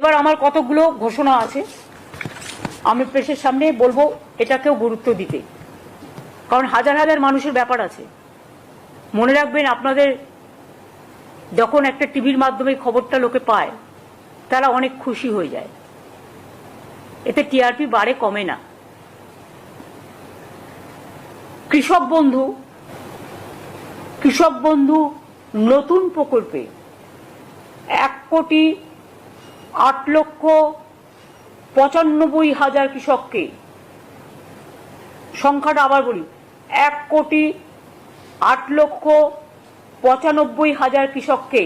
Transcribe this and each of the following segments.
এবার আমার কতগুলো ঘোষণা আছে। আমি প্রেসের সামনে বলব, এটাকেও গুরুত্ব দিতে। কারণ হাজার হাজার মানুষের ব্যাপার আছে। মনে রাখবেন, আপনাদের যখন একটা টিভির মাধ্যমে খবরটা লোকে পায়, তারা অনেক খুশি হয়ে যায়। এতে টিআরপি বাড়ে, কমে না। কৃষক বন্ধু কৃষক বন্ধু নতুন প্রকল্পে এক কোটি আট লক্ষ পঁচানব্বই হাজার কৃষককে। সংখ্যাটা আবার বলি, এক কোটি আট লক্ষ পঁচানব্বই হাজার কৃষককে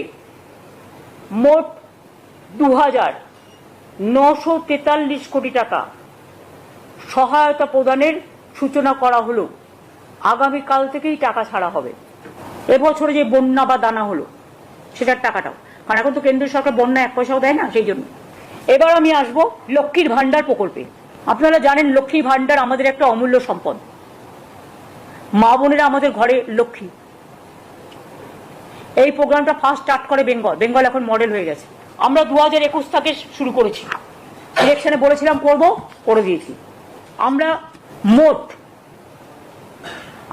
মোট দু হাজার নশো তেতাল্লিশ কোটি টাকা সহায়তা প্রদানের সূচনা করা হলো। আগামীকাল থেকেই টাকা ছাড়া হবে। এবছরে যে বন্যা বা দানা হলো, সেটার টাকাটাও। কারণ এখন তো কেন্দ্রীয় সরকার বন্যা এক পয়সাও দেয় না, সেই জন্য। এবার আমি আসব লক্ষ্মীর ভান্ডার প্রকল্পে। আপনারা জানেন লক্ষ্মী ভান্ডার আমাদের একটা অমূল্য সম্পদ। মা বোনেরা আমাদের ঘরে লক্ষ্মী। এই প্রোগ্রামটা ফার্স্ট স্টার্ট করে বেঙ্গল। বেঙ্গল এখন মডেল হয়ে গেছে। আমরা দু হাজার একুশ থেকে শুরু করেছি। ইলেকশনে বলেছিলাম, করব, করে দিয়েছি। আমরা মোট,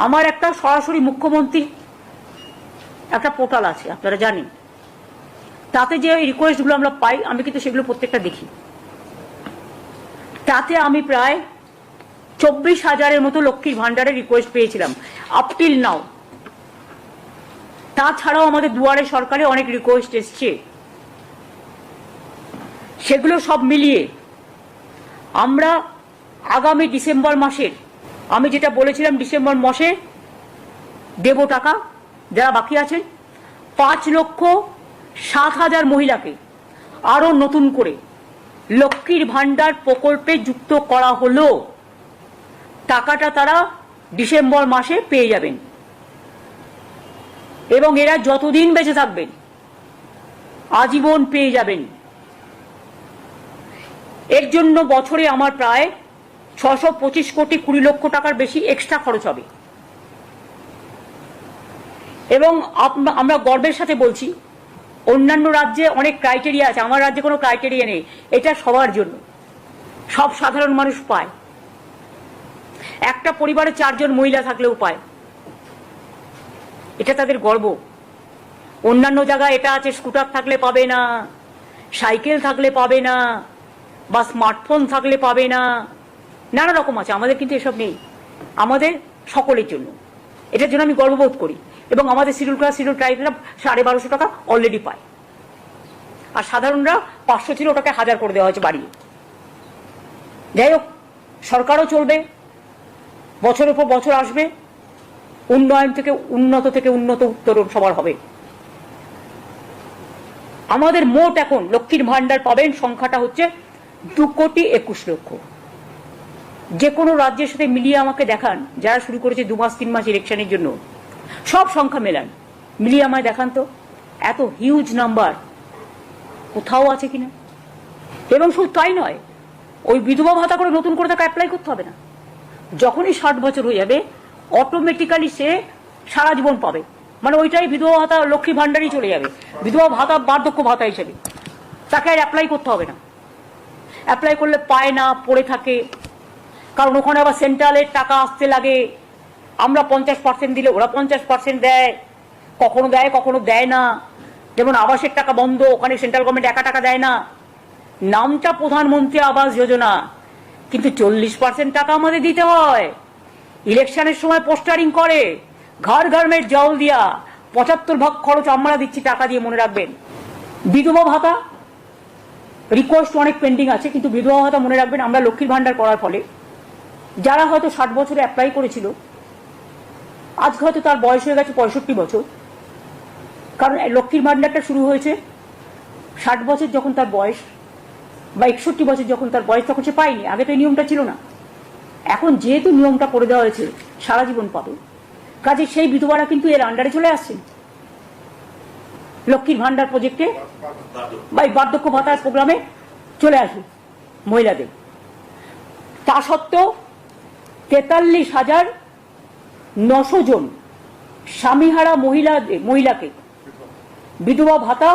আমার একটা সরাসরি মুখ্যমন্ত্রী একটা পোর্টাল আছে, আপনারা জানেন। তাতে যে রিকোয়েস্টগুলো আমরা পাই, আমি কিন্তু সেগুলো প্রত্যেকটা দেখি। তাতে আমি প্রায় চব্বিশ হাজারের মতো লক্ষ্মীর ভান্ডারের রিকোয়েস্ট পেয়েছিলাম আপ টিল নাও তাছাড়াও আমাদের দুয়ারে সরকারে অনেক রিকোয়েস্ট এসছে। সেগুলো সব মিলিয়ে আমরা আগামী ডিসেম্বর মাসের, আমি যেটা বলেছিলাম ডিসেম্বর মাসে দেব টাকা, যারা বাকি আছেন, পাঁচ লক্ষ সাত হাজার মহিলাকে আরও নতুন করে লক্ষ্মীর ভান্ডার প্রকল্পে যুক্ত করা হলো। টাকাটা তারা ডিসেম্বর মাসে পেয়ে যাবেন। এবং এরা যতদিন বেঁচে থাকবেন, আজীবন পেয়ে যাবেন। এর জন্য বছরে আমার প্রায় ছশো পঁচিশ কোটি কুড়ি লক্ষ টাকার বেশি এক্সট্রা খরচ হবে। এবং আমরা গর্বের সাথে বলছি অন্যান্য রাজ্যে অনেক ক্রাইটেরিয়া আছে, আমার রাজ্যে কোনো ক্রাইটেরিয়া নেই। এটা সবার জন্য। সব সাধারণ মানুষ পায়। একটা পরিবারে চারজন মহিলা থাকলেও পায়। এটা তাদের গর্ব। অন্যান্য জায়গায় এটা আছে স্কুটার থাকলে পাবে না সাইকেল থাকলে পাবে না, বা স্মার্টফোন থাকলে পাবে না। নানা রকম আছে, আমাদের কিন্তু এসব নেই। আমাদের সকলের জন্য। এটার জন্য আমি গর্ববোধ করি। এবং আমাদের শিডিউল ক্লাস, শিডিউল ট্রাইবেরা সাড়ে বারোশো টাকা অলরেডি পায়। আর সাধারণরা পাঁচশো ছিল, ওটাকে হাজার করে দেওয়া হয়েছে বাড়িয়ে। যাই হোক, সরকারও চলবে, বছরের পর বছর আসবে, উন্নয়ন থেকে উন্নত থেকে উন্নত উত্তরণ সবার হবে। আমাদের মোট এখন লক্ষ্মীর ভান্ডার পাবেন সংখ্যাটা হচ্ছে দু কোটি একুশ লক্ষ। যে কোনো রাজ্যের সাথে মিলিয়ে আমাকে দেখান, যারা শুরু করেছে দু মাস, তিন মাস ইলেকশনের জন্য। সব সংখ্যা মেলান। মিলিয়ে আমায় দেখান তো, এত হিউজ নাম্বার কোথাও আছে কিনা? এবং শুধু তাই নয়, ওই বিধবা ভাতা করে নতুন করে তাকে অ্যাপ্লাই করতে হবে না। যখনই ষাট বছর হয়ে যাবে অটোমেটিক্যালি সে সারা জীবন পাবে। মানে ওইটাই বিধবা ভাতা লক্ষ্মী ভান্ডারই চলে যাবে। বিধবা ভাতা, বার্ধক্য ভাতা হিসেবে। তাকে আর অ্যাপ্লাই করতে হবে না। অ্যাপ্লাই করলে পায় না, পড়ে থাকে। কারণ ওখানে আবার সেন্ট্রালের টাকা আসতে লাগে। আমরা পঞ্চাশ পার্সেন্ট দিলে ওরা পঞ্চাশ পার্সেন্ট দেয়। কখনো দেয় কখনো দেয় না। যেমন আবাসের টাকা বন্ধ, ওখানে সেন্ট্রাল গভর্নমেন্ট একা টাকা দেয় না। নামটা প্রধানমন্ত্রী আবাস যোজনা। কিন্তু চল্লিশ পার্সেন্ট টাকা আমাদের দিতে হয়। ইলেকশনের সময় পোস্টারিং করে। ঘর ঘরমের জল দিয়া। পঁচাত্তর ভাগ খরচ আমরা দিচ্ছি টাকা দিয়ে, মনে রাখবেন। বিধবা ভাতা রিকোয়েস্ট অনেক পেন্ডিং আছে, কিন্তু বিধবা ভাতা মনে রাখবেন, আমরা লক্ষ্মীর ভান্ডার করার ফলে। যারা হয়তো ষাট বছরে অ্যাপ্লাই করেছিল আজকে হয়তো তার বয়স হয়ে গেছে পঁয়ষট্টি বছর। কারণ লক্ষ্মীর ভান্ডারটা শুরু হয়েছে ষাট বছর যখন তার বয়স বা একষট্টি বছর যখন তার বয়স তখন সে পায়নি, আগে তো নিয়মটা ছিল না। এখন যেহেতু নিয়মটা করে দেওয়া হয়েছে, সারা জীবন পাবে। কাজে সেই বিধবারা কিন্তু এর আন্ডারে চলে আসছেন। লক্ষ্মীর ভান্ডার প্রজেক্টে বা এই বার্ধক্য ভাতার প্রোগ্রামে চলে আসবে মহিলাদের। তা সত্ত্বেও তেতাল্লিশ হাজার নশো জন স্বামীহারা মহিলা মহিলাকে বিধবা ভাতা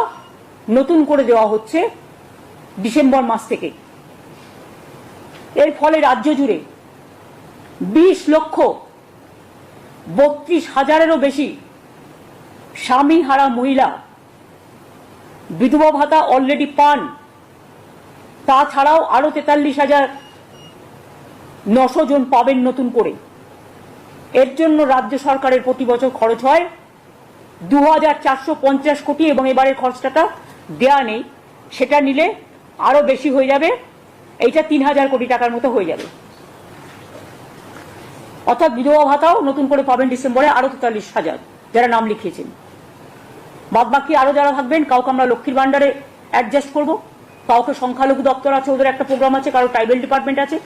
নতুন করে দেওয়া হচ্ছে ডিসেম্বর মাস থেকে। এর ফলে রাজ্য জুড়ে বিশ লক্ষ বত্রিশ হাজারেরও বেশি স্বামী হারা মহিলা বিধবা ভাতা অলরেডি পান। তাছাড়াও আরও তেতাল্লিশ হাজার নশো জন পাবেন নতুন করে। এর জন্য রাজ্য সরকারের প্রতি বছর খরচ হয় দু হাজার চারশো পঞ্চাশ কোটি এবং এবারের খরচটা দেয়া নেই। সেটা নিলে আরও বেশি হয়ে যাবে। এইটা তিন হাজার কোটি টাকার মতো হয়ে যাবে। অর্থাৎ বিধবা ভাতাও নতুন করে পাবেন ডিসেম্বরে আরও তেতাল্লিশ হাজার যারা নাম লিখিয়েছেন। বাদ বাকি আরও যারা থাকবেন, কাউকে আমরা লক্ষ্মীর ভান্ডারে অ্যাডজাস্ট করব। কাউকে সংখ্যালঘু দপ্তর আছে, ওদের একটা প্রোগ্রাম আছে, কারও ট্রাইবেল ডিপার্টমেন্ট আছে।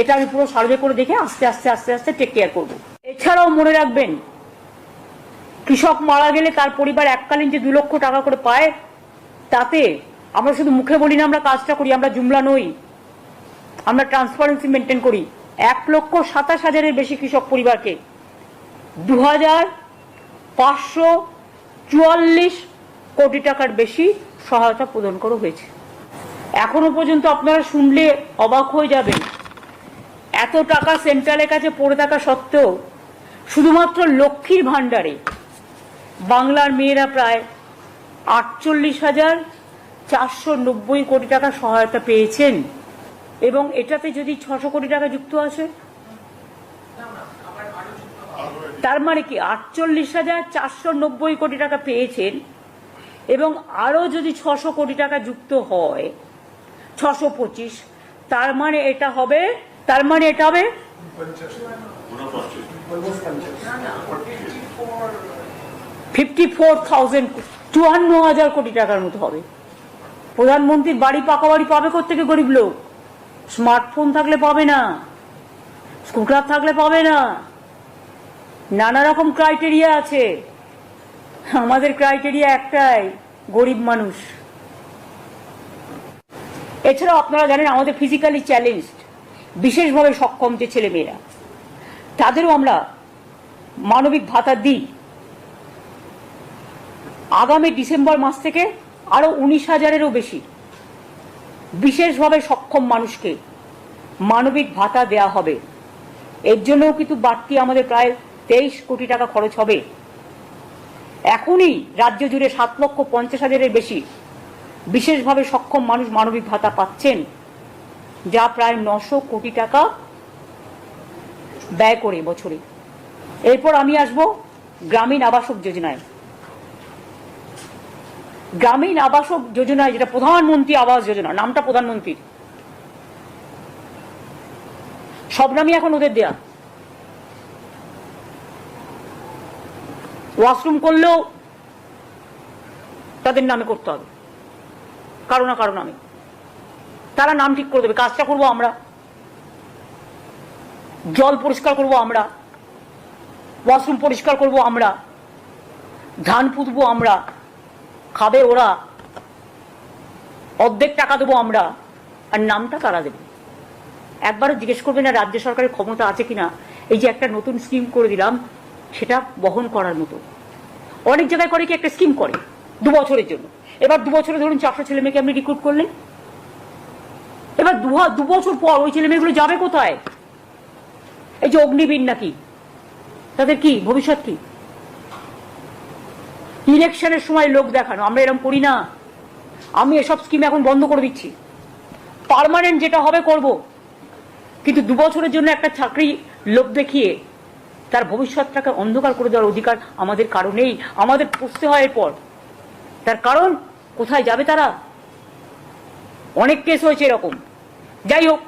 এটা আমি পুরো সার্ভে করে দেখে আস্তে আস্তে আস্তে আস্তে টেক কেয়ার করব। এছাড়াও মনে রাখবেন, কৃষক মারা গেলে তার পরিবার এককালীন যে দু লক্ষ টাকা করে পায়, তাতে আমরা শুধু মুখে বলি না, আমরা কাজটা করি, আমরা জুমলা নই, আমরা ট্রান্সপারেন্সি মেনটেন করি। এক লক্ষ সাতাশ হাজারের বেশি কৃষক পরিবারকে দু হাজার পাঁচশো চুয়াল্লিশ কোটি টাকার বেশি সহায়তা প্রদান করা হয়েছে। এখনও পর্যন্ত আপনারা শুনলে অবাক হয়ে যাবেন, এত টাকা সেন্ট্রালের কাছে পড়ে থাকা সত্ত্বেও শুধুমাত্র লক্ষ্মীর ভাণ্ডারে বাংলার মেয়েরা প্রায় আটচল্লিশ হাজার চারশো নব্বই কোটি টাকা সহায়তা পেয়েছেন। এবং এটাতে যদি ছশো কোটি টাকা যুক্ত আছে, তার মানে কি আটচল্লিশ হাজার চারশো নব্বই কোটি টাকা পেয়েছেন এবং আরও যদি ছশো কোটি টাকা যুক্ত হয়, ছশো পঁচিশ, তার মানে এটা হবে, তার মানে এটা হবে ফিফটি ফোর থাউজেন্ড চুয়ান্ন হাজার কোটি টাকার মতো হবে। প্রধানমন্ত্রীর বাড়ি পাকা বাড়ি পাবে থেকে গরিব লোক? স্মার্টফোন থাকলে পাবে না। স্কুটার থাকলে পাবে না। নানা রকম ক্রাইটেরিয়া আছে। আমাদের ক্রাইটেরিয়া একটাই, গরিব মানুষ। এছাড়াও আপনারা জানেন আমাদের ফিজিক্যালি চ্যালেঞ্জ বিশেষভাবে সক্ষম যে ছেলেমেয়েরা। তাদেরও আমরা মানবিক ভাতা দিই। আগামী ডিসেম্বর মাস থেকে আরও উনিশ হাজারেরও বেশি বিশেষভাবে সক্ষম মানুষকে মানবিক ভাতা দেয়া হবে। এর জন্যও কিন্তু বাড়তি আমাদের প্রায় তেইশ কোটি টাকা খরচ হবে। এখনই রাজ্য জুড়ে সাত লক্ষ পঞ্চাশ হাজারের বেশি বিশেষভাবে সক্ষম মানুষ মানবিক ভাতা পাচ্ছেন, যা প্রায় নশো কোটি টাকা ব্যয় করে বছরে এরপর আমি আসব গ্রামীণ আবাসক যোজনায়। গ্রামীণ আবাসক যোজনায় যেটা প্রধানমন্ত্রী আবাস যোজনা, নামটা প্রধানমন্ত্রীর। সব নামই এখন ওদের দেয়া। ওয়াশরুম করলেও তাদের নামে করতে হবে। কারও না কারও নামে। তারা নাম ঠিক করে দেবে, কাজটা করব আমরা। জল পরিষ্কার করব আমরা, ওয়াশরুম পরিষ্কার করব আমরা, ধান পুঁতবো আমরা, খাবে ওরা, অর্ধেক টাকা দেবো আমরা, আর নামটা তারা দেবে? একবারও জিজ্ঞেস করবে না রাজ্য সরকারের ক্ষমতা আছে কিনা। এই যে একটা নতুন স্কিম করে দিলাম, সেটা বহন করার মতো। অনেক জায়গায় করে কি একটা স্কিম করে, দু বছরের জন্য। এবার দু বছরে ধরুন চারশো ছেলে মেয়েকে আপনি রিক্রুট করলেন। এবার দু বছর পর ওই ছেলে মেয়েগুলো যাবে কোথায়? এই যে অগ্নিবীর নাকি? তাদের কি? ভবিষ্যৎ কি? ইলেকশনের সময় লোক দেখানো, আমরা এরকম করি না। আমি এসব স্কিম এখন বন্ধ করে দিচ্ছি। পারমানেন্ট যেটা হবে, করব। কিন্তু দু বছরের জন্য একটা চাকরি লোক দেখিয়ে তার ভবিষ্যৎটাকে অন্ধকার করে দেওয়ার অধিকার আমাদের কারণেই আমাদের পুষতে হয় এরপর। তার কারণ, কোথায় যাবে তারা? অনেক কেস হয়েছে এরকম। যাই হোক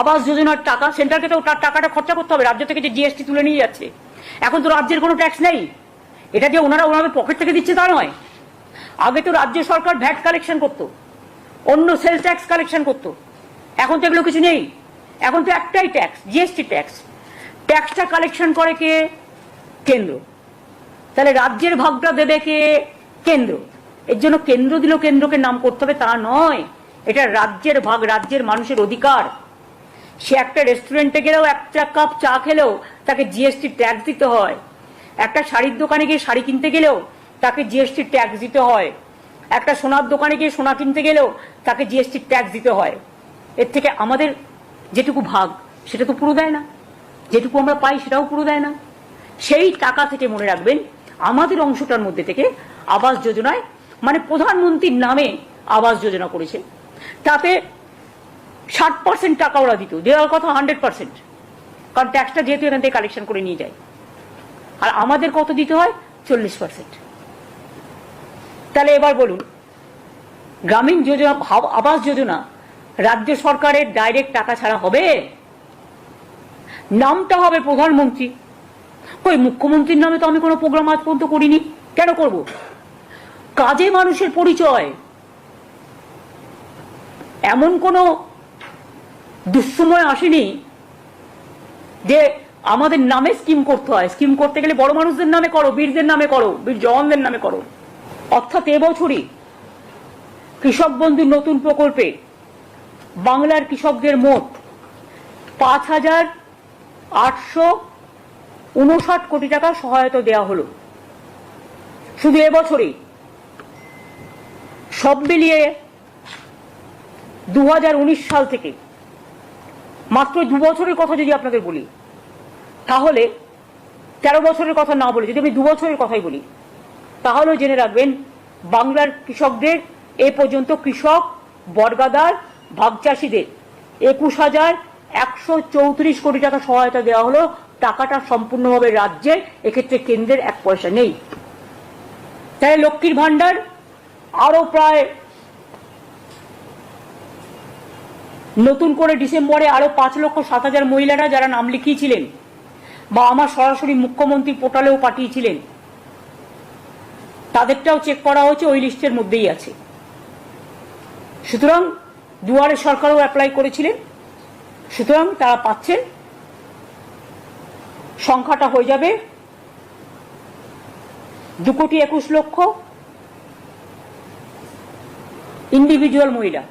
আবাস যোজনার টাকা সেন্টারকে তো তার টাকাটা খরচা করতে হবে, রাজ্য থেকে যে জিএসটি তুলে নিয়ে যাচ্ছে। এখন তো রাজ্যের কোনো ট্যাক্স নেই। এটা যে ওনারা ওনাদের পকেট থেকে দিচ্ছে তা নয়। আগে তো রাজ্য সরকার ভ্যাট কালেকশন করতো, অন্য সেল ট্যাক্স কালেকশন করতো। এখন তো এগুলো কিছু নেই। এখন তো একটাই ট্যাক্স জিএসটি ট্যাক্স ট্যাক্সটা কালেকশন করে কে? কেন্দ্র। তাহলে রাজ্যের ভাগটা দেবে কে? কেন্দ্র। এর জন্য কেন্দ্র দিল কেন্দ্রকে নাম করতে হবে তা নয়। এটা রাজ্যের ভাগ, রাজ্যের মানুষের অধিকার। সে একটা রেস্টুরেন্টে গেলেও একটা কাপ চা খেলেও তাকে জিএসটি ট্যাক্স দিতে হয়। একটা শাড়ির দোকানে গিয়ে শাড়ি কিনতে গেলেও তাকে জিএসটি ট্যাক্স দিতে হয়। একটা সোনার দোকানে গিয়ে সোনা কিনতে গেলেও তাকে জিএসটি ট্যাক্স দিতে হয়। এর থেকে আমাদের যেটুকু ভাগ, সেটা তো পুরো দেয় না। যেটুকু আমরা পাই সেটাও পুরো দেয় না। সেই টাকা থেকে মনে রাখবেন, আমাদের অংশটার মধ্যে থেকে আবাস যোজনায় মানে প্রধানমন্ত্রীর নামে আবাস যোজনা করেছে। তাতে ষাট পার্সেন্ট টাকা ওরা দিত। দেওয়ার কথা হান্ড্রেড পার্সেন্ট কারণ ট্যাক্সটা যেহেতু এখান থেকে কালেকশন করে নিয়ে যায়। আর আমাদের কত দিতে হয়? চল্লিশ পার্সেন্ট তাহলে এবার বলুন, গ্রামীণ যোজনা আবাস যোজনা রাজ্য সরকারের ডাইরেক্ট টাকা ছাড়া হবে? নামটা হবে প্রধানমন্ত্রী। ওই মুখ্যমন্ত্রীর নামে তো আমি কোনো প্রোগ্রাম আজ পর্যন্ত করিনি। কেন করব? কাজে মানুষের পরিচয়। এমন কোনো দুঃসময় আসেনি যে আমাদের নামে স্কিম করতে হয়। স্কিম করতে গেলে বড় মানুষদের নামে করো, বীরদের নামে করো, বীর জওয়ানদের নামে করো। অর্থাৎ এবছরই কৃষক বন্ধু নতুন প্রকল্পে বাংলার কৃষকদের মোট পাঁচ হাজার আটশো উনষাট কোটি টাকা সহায়তা দেওয়া হলো। শুধু এবছরই, সব মিলিয়ে দু হাজার উনিশ সাল থেকে মাত্র দু বছরের কথা যদি আপনাদের বলি, তাহলে তেরো বছরের কথা না বলে যদি আমি দু বছরের কথাই বলি, তাহলেও জেনে রাখবেন বাংলার কৃষকদের এ পর্যন্ত কৃষক বর্গাদার ভাগচাষীদের একুশ হাজার একশো চৌত্রিশ কোটি টাকা সহায়তা দেওয়া হলো, টাকাটা সম্পূর্ণভাবে রাজ্যের, এক্ষেত্রে কেন্দ্রের এক পয়সা নেই। তাই লক্ষ্মীর ভাণ্ডার আরও প্রায় নতুন করে ডিসেম্বরে আরও পাঁচ লক্ষ সাত হাজার মহিলারা যারা নাম লিখিয়েছিলেন বা আমার সরাসরি মুখ্যমন্ত্রী পোর্টালেও পাঠিয়েছিলেন, তাদেরটাও চেক করা হয়েছে, ওই লিস্টের মধ্যেই আছে। সুতরাং দুয়ারে সরকারও অ্যাপ্লাই করেছিলেন, সুতরাং তারা পাচ্ছেন, সংখ্যাটা হয়ে যাবে দু কোটি একুশ লক্ষ ইন্ডিভিজুয়াল মহিলা।